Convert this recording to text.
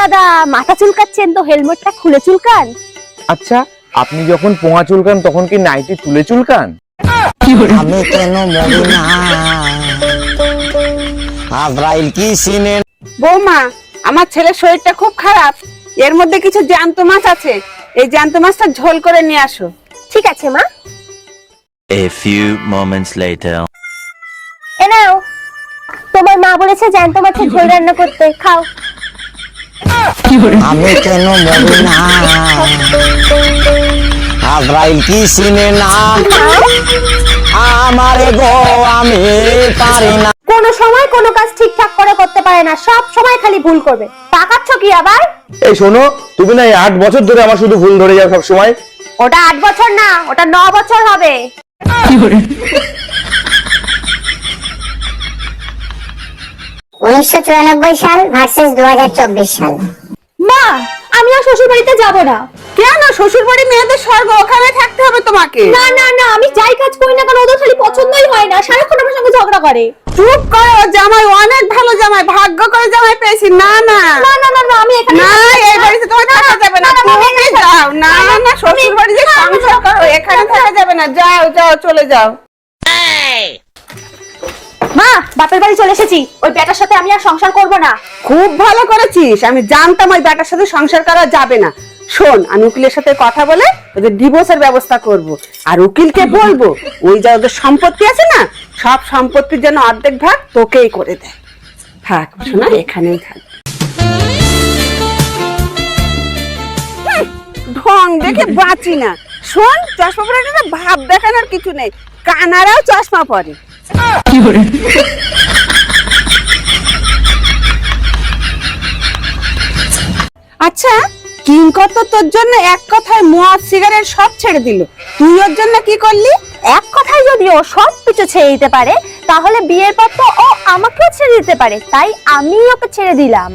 দাদা মাথা চুলকাচ্ছেন তো হেলমেটটা খুলে চুলকান। আচ্ছা আপনি যখন পোঙা চুলকান তখন কি নাইটি তুলে চুলকান? আমি কেন মরি না। আজরাইল কি সিনে বৌমা আমার ছেলের শরীরটা খুব খারাপ। এর মধ্যে কিছু জ্যান্ত মাছ আছে। এই জ্যান্ত মাছটা ঝোল করে নিয়ে আসো। ঠিক আছে মা। A few moments later. এ নাও তোমার মা বলেছে জ্যান্ত মাছের ঝোল রান্না করতে। খাও। আমি কেন মরি না? আজরাইল কি সিনে না? আমারে গো আমি পারি না। কোনো সময় কোনো কাজ ঠিকঠাক করে করতে পারে না সব সময় খালি ভুল করবে। পাকাচ্ছ কি আবার? এই শোনো তুমি না এই আট বছর ধরে আমার শুধু ভুল ধরে যাও সব সময় ওটা আট বছর না ওটা ন বছর হবে। উনিশশো চুরানব্বই সাল ভার্সেস দু সাল মা আমি আর শ্বশুর বাড়িতে যাব না কেন শ্বশুর বাড়ি মেয়েদের স্বর্গ ওখানে থাকতে হবে তোমাকে না না না আমি যাই কাজ করি না কেন ওদের খালি পছন্দই হয় না সারাক্ষণ আমার সঙ্গে ঝগড়া করে চুপ করো জামাই অনেক ভালো জামাই ভাগ্য করে জামাই পেয়েছি না না না না না না আমি এখানে না এই বাড়িতে তোমার থাকা যাবে না তুমি যাও না না শ্বশুর বাড়ি যে সংসার করো এখানে থাকা যাবে না যাও যাও চলে যাও মা, বাপের বাড়ি চলে এসেছি। ওই বেটার সাথে আমি আর সংসার করব না। খুব ভালো করেছিস। আমি জানতাম ওই বেটার সাথে সংসার করা যাবে না। শোন, আমি উকিলের সাথে কথা বলে ওদের ডিভোর্সের ব্যবস্থা করব। আর উকিলকে বলব, ওই যা ওদের সম্পত্তি আছে না, সব সম্পত্তির জন্য অর্ধেক ভাগ তোকেই করে দেয়। থাক, শোনা, এখানেই থাক। ঢং দেখে বাঁচি না। শোন, চশমা পরে ভাব দেখানোর কিছু নেই। কানারাও চশমা পরে। আচ্ছা কিঙ্কর তো তোর জন্য এক কথায় মদ সিগারেট সব ছেড়ে দিল। তুই ওর জন্য কি করলি? এক কথায় যদি ও সব কিছু ছেড়ে দিতে পারে, তাহলে বিয়ের পর তো ও আমাকেও ছেড়ে দিতে পারে। তাই আমি ওকে ছেড়ে দিলাম।